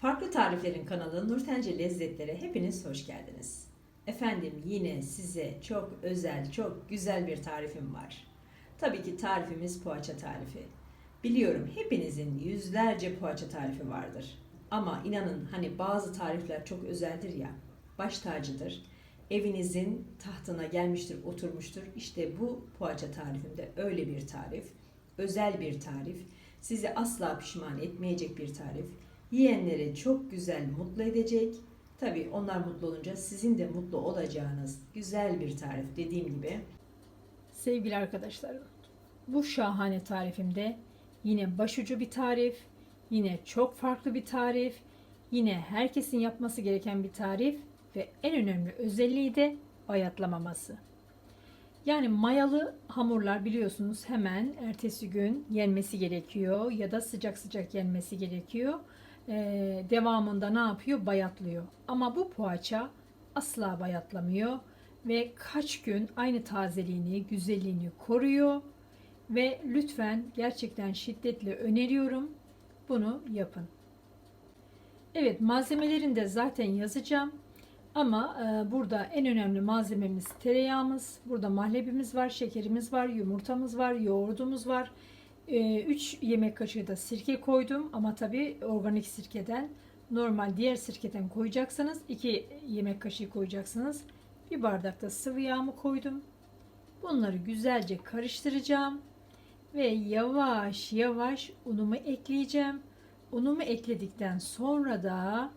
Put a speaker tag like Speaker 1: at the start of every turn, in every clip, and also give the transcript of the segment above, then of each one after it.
Speaker 1: Farklı Tariflerin kanalı Nurtence Lezzetlere hepiniz hoş geldiniz. Efendim yine size çok özel, çok güzel bir tarifim var. Tabii ki tarifimiz poğaça tarifi. Biliyorum hepinizin yüzlerce poğaça tarifi vardır. Ama inanın hani bazı tarifler çok özeldir ya, baş tacıdır. Evinizin tahtına gelmiştir, oturmuştur. İşte bu poğaça tarifimde öyle bir tarif, özel bir tarif, sizi asla pişman etmeyecek bir tarif. Yiyenleri çok güzel mutlu edecek. Tabii onlar mutlu olunca sizin de mutlu olacağınız güzel bir tarif dediğim gibi.
Speaker 2: Sevgili arkadaşlarım, bu şahane tarifimde yine başucu bir tarif, yine çok farklı bir tarif, yine herkesin yapması gereken bir tarif ve en önemli özelliği de bayatlamaması. Yani mayalı hamurlar biliyorsunuz hemen ertesi gün yenmesi gerekiyor ya da sıcak sıcak yenmesi gerekiyor. Ee, devamında ne yapıyor? Bayatlıyor. Ama bu poğaça asla bayatlamıyor ve kaç gün aynı tazeliğini, güzelliğini koruyor ve lütfen gerçekten şiddetle öneriyorum bunu yapın. Evet malzemelerini de zaten yazacağım. Ama e, burada en önemli malzememiz tereyağımız. Burada mahlebimiz var, şekerimiz var, yumurtamız var, yoğurdumuz var. 3 yemek kaşığı da sirke koydum ama tabi organik sirkeden normal diğer sirkeden koyacaksanız 2 yemek kaşığı koyacaksınız. Bir bardak da sıvı yağımı koydum. Bunları güzelce karıştıracağım ve yavaş yavaş unumu ekleyeceğim. Unumu ekledikten sonra da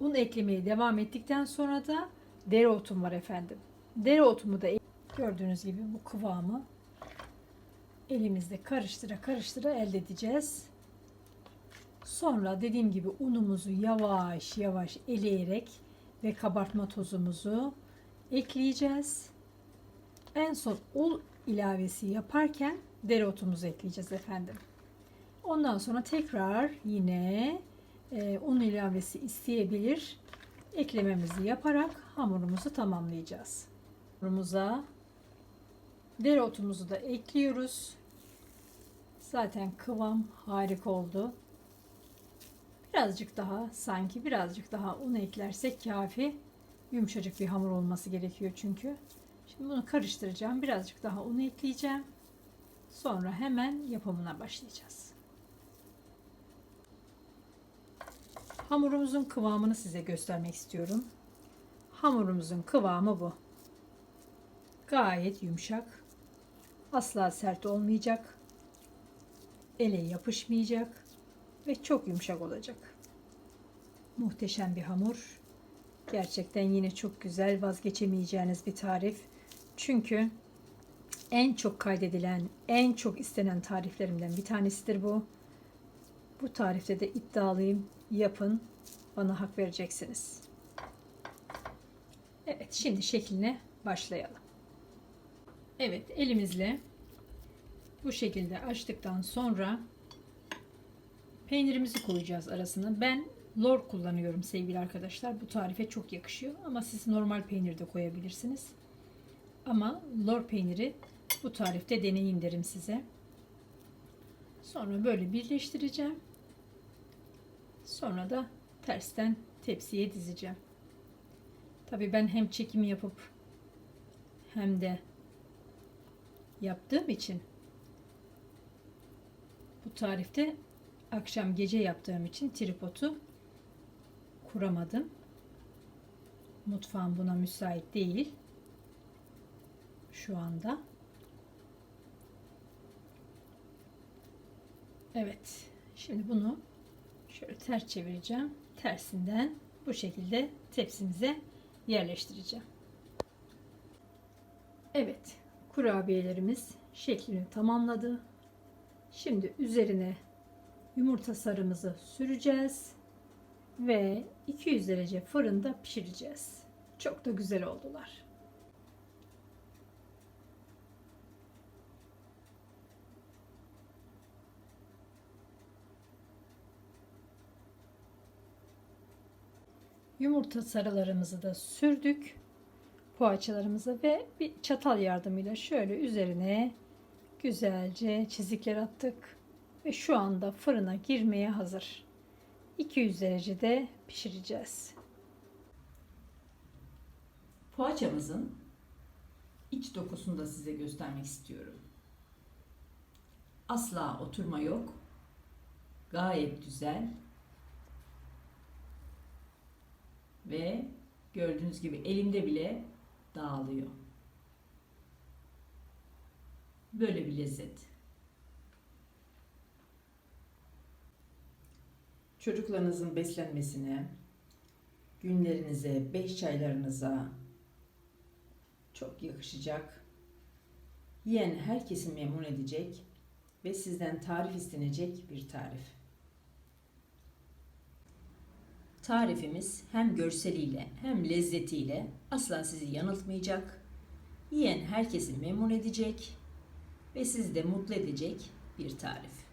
Speaker 2: un eklemeye devam ettikten sonra da dereotum var efendim. Dereotumu da gördüğünüz gibi bu kıvamı elimizde karıştıra karıştıra elde edeceğiz. Sonra dediğim gibi unumuzu yavaş yavaş eleyerek ve kabartma tozumuzu ekleyeceğiz. En son un ilavesi yaparken dereotumuzu ekleyeceğiz efendim. Ondan sonra tekrar yine e, un ilavesi isteyebilir. Eklememizi yaparak hamurumuzu tamamlayacağız. Hamurumuza dereotumuzu da ekliyoruz. Zaten kıvam harika oldu. Birazcık daha sanki birazcık daha un eklersek kafi. Yumuşacık bir hamur olması gerekiyor çünkü. Şimdi bunu karıştıracağım. Birazcık daha un ekleyeceğim. Sonra hemen yapımına başlayacağız. Hamurumuzun kıvamını size göstermek istiyorum. Hamurumuzun kıvamı bu. Gayet yumuşak. Asla sert olmayacak. Ele yapışmayacak ve çok yumuşak olacak. Muhteşem bir hamur. Gerçekten yine çok güzel vazgeçemeyeceğiniz bir tarif. Çünkü en çok kaydedilen, en çok istenen tariflerimden bir tanesidir bu. Bu tarifte de iddialıyım. Yapın. Bana hak vereceksiniz. Evet, şimdi şekline başlayalım. Evet, elimizle bu şekilde açtıktan sonra peynirimizi koyacağız arasına. Ben lor kullanıyorum sevgili arkadaşlar. Bu tarife çok yakışıyor ama siz normal peynir de koyabilirsiniz. Ama lor peyniri bu tarifte deneyin derim size. Sonra böyle birleştireceğim. Sonra da tersten tepsiye dizeceğim. Tabi ben hem çekim yapıp hem de yaptığım için tarifte akşam gece yaptığım için tripodu kuramadım. Mutfağım buna müsait değil. Şu anda. Evet. Şimdi bunu şöyle ters çevireceğim. Tersinden bu şekilde tepsimize yerleştireceğim. Evet. Kurabiyelerimiz şeklini tamamladı. Şimdi üzerine yumurta sarımızı süreceğiz ve 200 derece fırında pişireceğiz. Çok da güzel oldular. Yumurta sarılarımızı da sürdük poğaçalarımızı ve bir çatal yardımıyla şöyle üzerine güzelce çizikler attık ve şu anda fırına girmeye hazır. 200 derecede pişireceğiz.
Speaker 1: Poğaçamızın iç dokusunu da size göstermek istiyorum. Asla oturma yok. Gayet güzel. Ve gördüğünüz gibi elimde bile dağılıyor. Böyle bir lezzet. Çocuklarınızın beslenmesine, günlerinize, beş çaylarınıza çok yakışacak. Yiyen herkesi memnun edecek ve sizden tarif istenecek bir tarif. Tarifimiz hem görseliyle hem lezzetiyle asla sizi yanıltmayacak. Yiyen herkesi memnun edecek ve sizi de mutlu edecek bir tarif.